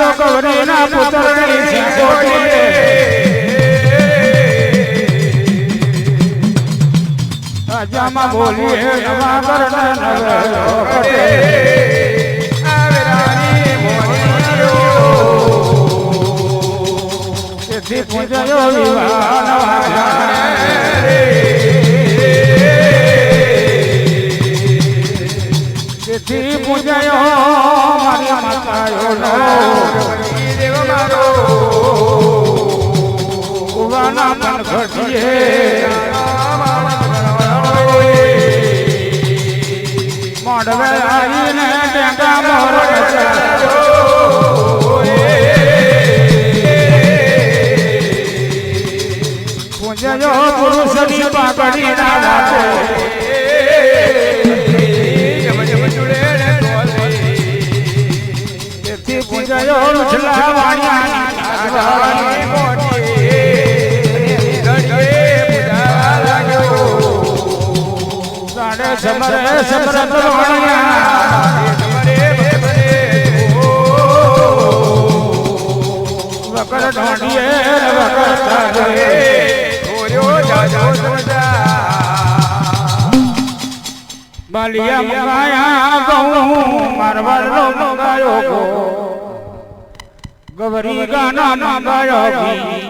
તો કવરીના પુત્રની સિંગોટી રાજામાં બોલીએ નવા. તેથી પૂજયો મારી માતાયો નો કુવાના મન ઘટીએ મોડવે આવીને ટેંગા મોર. પૂજયો પુરુષની પાકડી ના વાટે સાડે સમરે સમરત વાણિયા વકર ઢોંઢીએ વકર તારે બાલિયા મંગાયા ગૌ મારવાડનો મંગાયો ગો ગવરી ગાના મંગાયો ઘી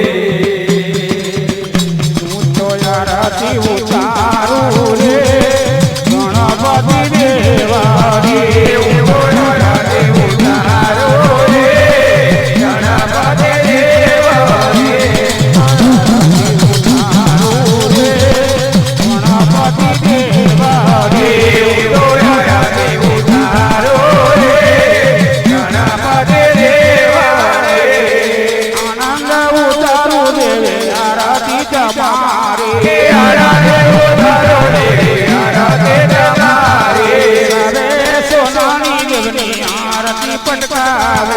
યારાથી ઉતારું રે ગણપતિ દેવા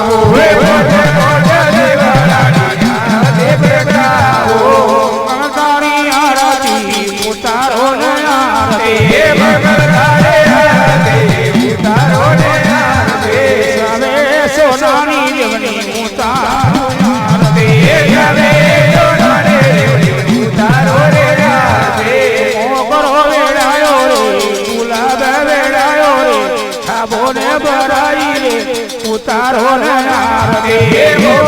Oh, hey, hey, hey. ઉતારો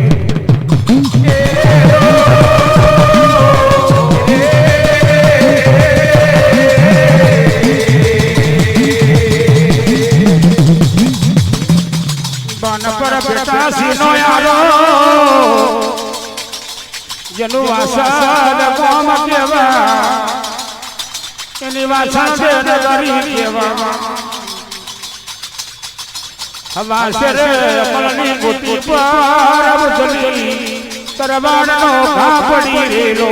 જેનું વાસદ કોમ કેવા? એની વાસણ છે ને કેવા? હવા મલની ગોતી પર અબજલી કરવાડનો ઘા પડી રેલો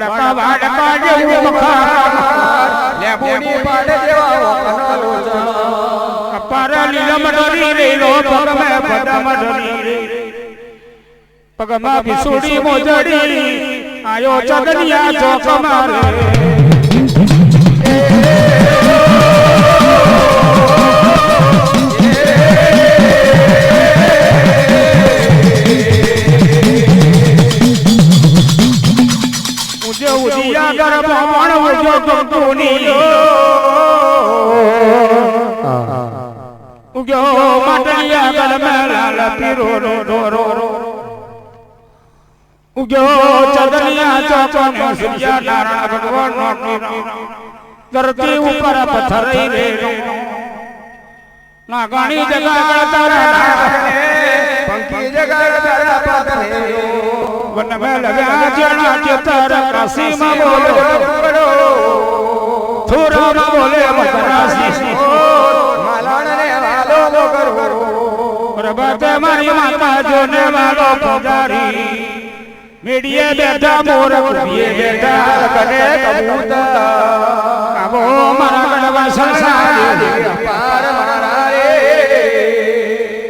વાડકા વાડકા જેવું મખાર લેબુની પાડે જેવા વખનો કપાર લીલમ ડરી રે પગમાં વિસુડી મોજડી. આયો ચદનિયા ચોક મારે. ઉદિયા ગરબ પણ ઉજો ગંગુની ઉગ્યો માટલિયા ગરબ લાલ પીરો રો રો રો રો ઉગ્યો ચદનિયા ચોક મે સૂર્ય નારાયણ ભગવાન નો ધરતી ઉપર પથરઈ રે ના ગાણી જગા તારા પંખી જગર તારા પાતને में लगा जना के तारा कासिम बोलो। थोड़ा ना बोले मतरासी प्रभत मारी माता जो वालो पुजारी। मीडिया बेटा मोर ये बेटा। कने कबूता कबो मरण वससारी पार मराए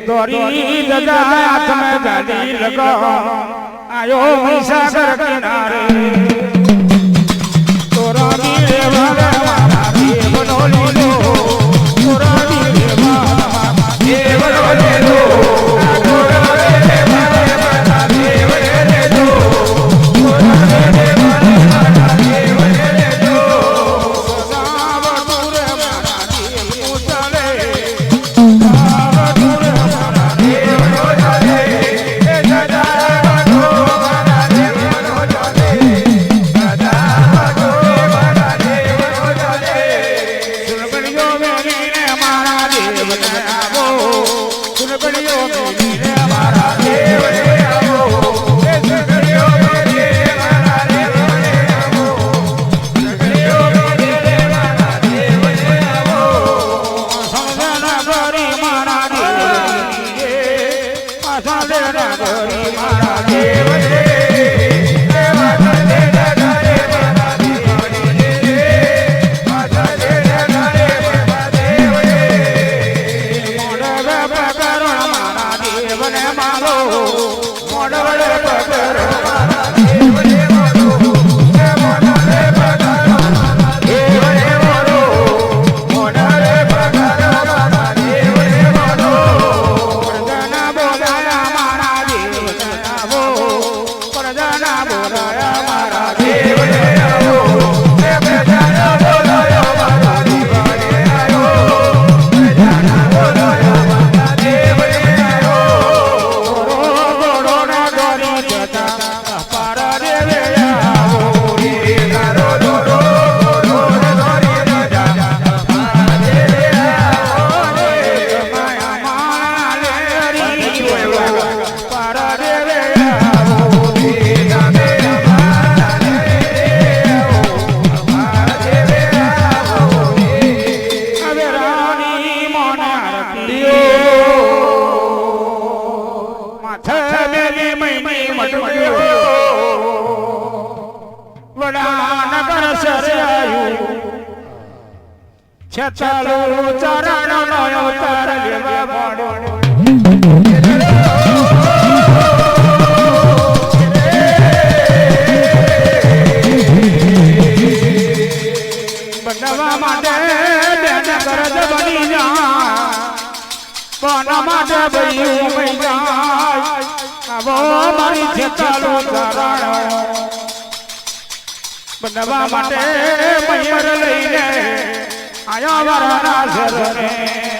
दोरी दगा हाथ में गली लगा આયો મહીસાગર કિનારે. તોરા દીરે વાલા મારા દેવનો લીલો તોરા દીરે વાલા દેવનો લેલો સાધે નગરી મારા દેવ છબેલી મહિની મટવ્યો વડાનગર સરાયું છચાલો ચરણ નો તર લેવા મોડો માટે બની જા. કોના માટે બન્યું મારી જેતાલો ચારાણો બનવા માટે મયર લઈને આયા વરાના શરણે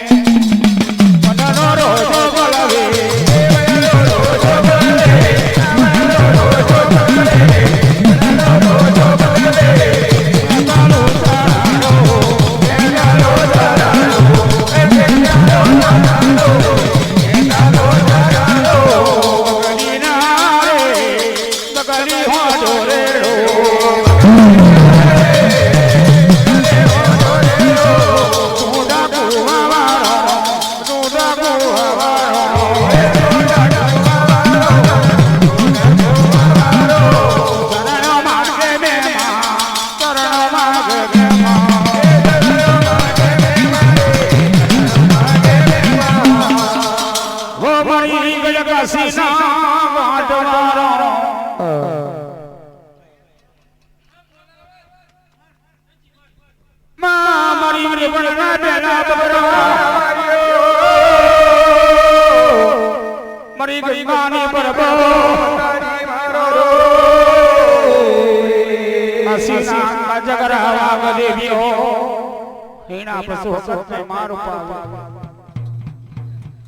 હીણા પશુ સત્ય માર પાવા.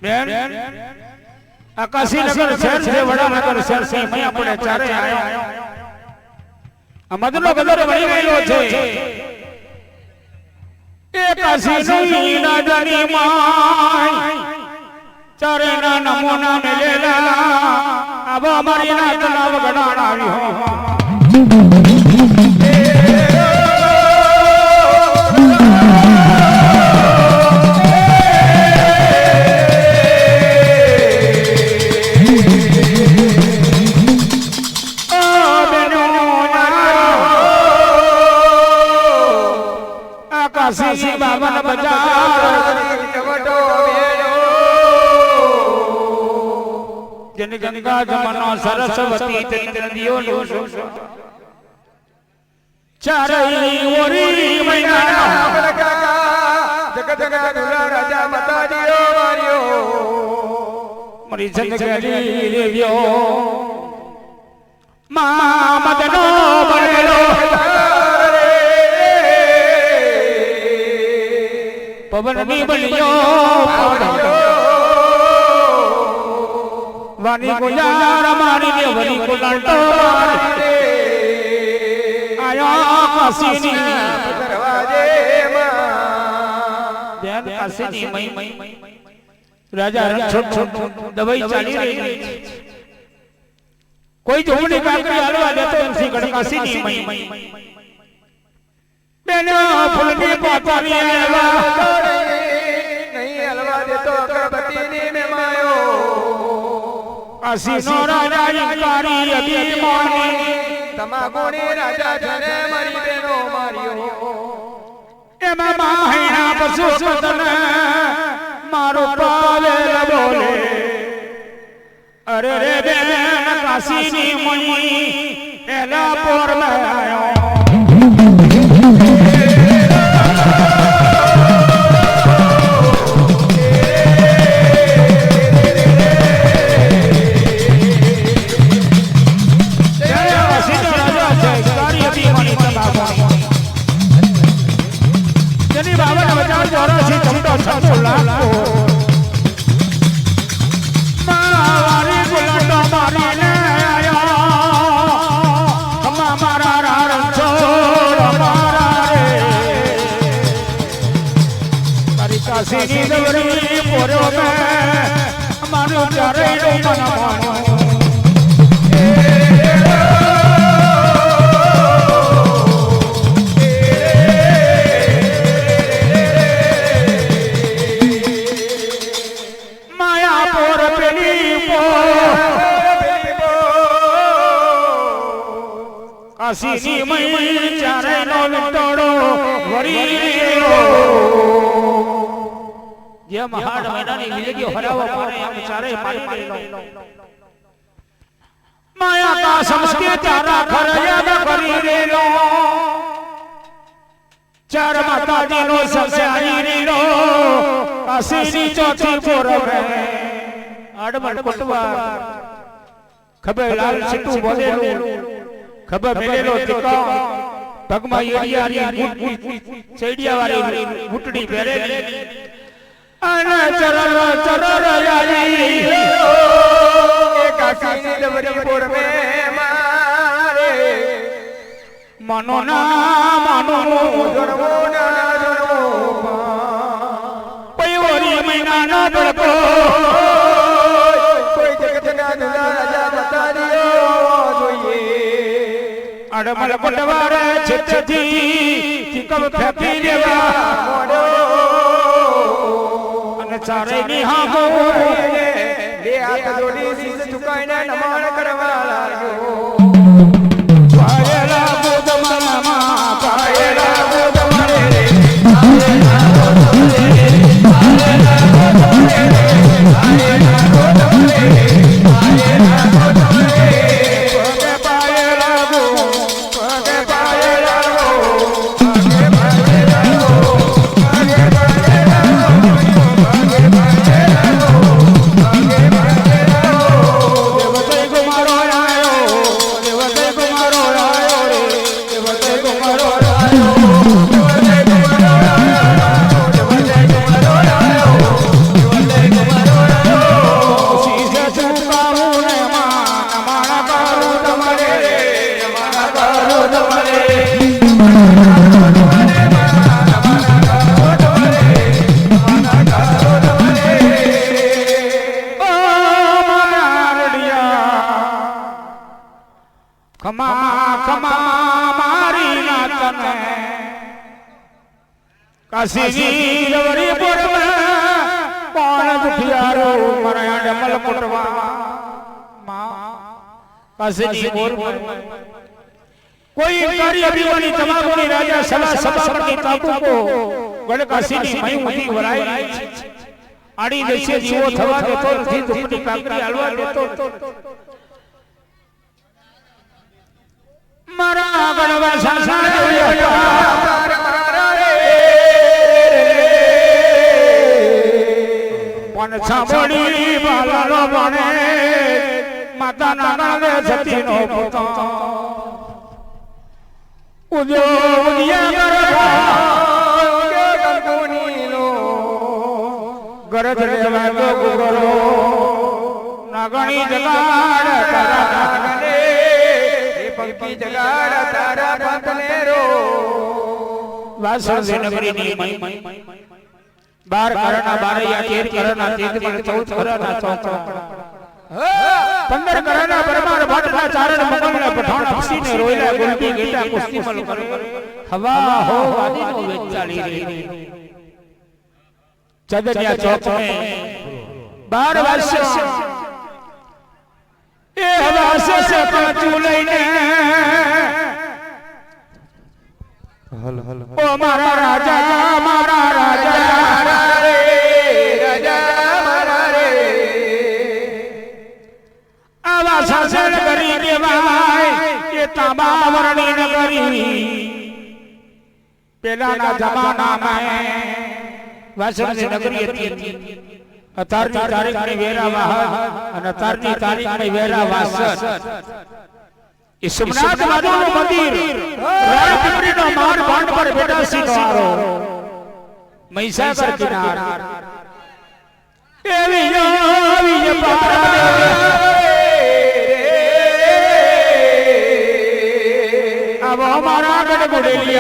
બેન આકાશીનગર શહેર છે વડાનગર શહેર છે મેં આપણે ચારે આયો. આ મદનો ગદર વળી ગયેલો છે. એ કાશીની રાજાની માય ચારે ના નમૂના મેલેલા આવા મારી ના તલાવ ગડાણાવી હો કાશી બાબન બજાર જન ગંગા જમનો સરસ્વતી તેન નદીઓ નો ચારઈ ઓરી મૈના મરી જનગલી રેવ્યો મા મદનો બનેલો. પવનની બન્યો વાની ગુજાર મારી ને વરી કુલાટો આયા કાશીની બેન કાશીની મઈ મઈ રાજા રણછોડ છોડ દવાઈ ચાલી રહી છે કોઈ જોવણી કાકરી હાલવા દેતો નથી ગણકાશીની મઈ બેન ફૂલની પાતાની આવા કાશીનો રાજા ઇન્કારી અભિમાની તમાકોની રાજા જને મારી બેનો માર્યો એમાં માહિણા પશુ સદન મારો પાવેલ બોલે. અરે રે બેન કાશીની મણી એલા પોર આયો જેની બાવન હજાર ચોરાસી ચમડો છસો લાખો. મારી ગુલાટો મારી ને આયા. મારા રાણ છોડ મારા રે તારી કાશીની દવરી પોરો મે. મારું ચારે મન માનો. કાશીની મઈ ચારે નો લટડો વરી જે મહાડ મહિનાની વિજય હરાવો પારે એમ ચારે મારી મારી લો માયા કા સમસ્તે તારા ઘર યાદ કરી રેલો ચાર માતાજીનો સસ્યાની રીડો કાશીની ચોથી પૂરવે આડમણ કોટવા ખબર લાલ સિટુ બોલેલું ખબર મેલેલો તિકા પગમાં યડિયારી ચેડિયાવાળી ઘૂંટડી પહેરેલી અને ચરર ચરર યારી એ કાશીની ડબરી પૂરવે મારે મનો ના માનો જણવો ના જણવો પૈવરી મહિના ના પડકો અડમલ કોટવારે છેતી ચિકવ ફેંકી દેવા. અને ચારે ની હામો બે હાથ જોડી શીશ ઝુકાઈને નમન કરવા. असीरीपुर में पान दुखियारो मरया डमल कुटवा माँ। कसनी मोरपुर कोई कार्य अभिमानी तमाकू ने राजा सला सभापति ताकू को। गण कसनी मई उठी वराई। आड़ी देशे जीवो थवा के तो थी दुपटी काकरी हलवा देतो। मरा गणवा संसार પણ સાંભળી બાલાનો બને માતાના નામે સતીનો પુતો ઉદ્યો ઉદિયા ગરજ રેવા તો ગુગરો. નાગણી જગાડ તારા પંખી જગાડ તારા પંખને રો વાસણ નગરીની મહિમા. બાર કરણા બારૈયા તેર કરણા તેર પણ ચૌદ કરણા ચૌદ પંદર કરણા પરમાર ભાટના ચારણ મંગળના પઠાણ હસીને રોયલા ગુલબી ગીતા કુસ્તી મલ કરે હવા હો વાદીનો વેચાલી રે ચદનિયા ચોક મે બાર વર્ષ એ હવા સે સે પાછું લઈને ઓ મારા રાજા મારા રાજા કે તાંબા વર્ણી નગરી પેલાના જમાનામાં વાસણની નગરી હતી અતારની તારીખની વેરા વાહન અને અતારની તારીખની વેરા વાસણ એ સોમનાથ બાજુનું મંદિર રાયપીપળીનો માર ભાંડ પર બેઠા સિંહારો મહીસાગર કિનાર એવી આવી આવો Ele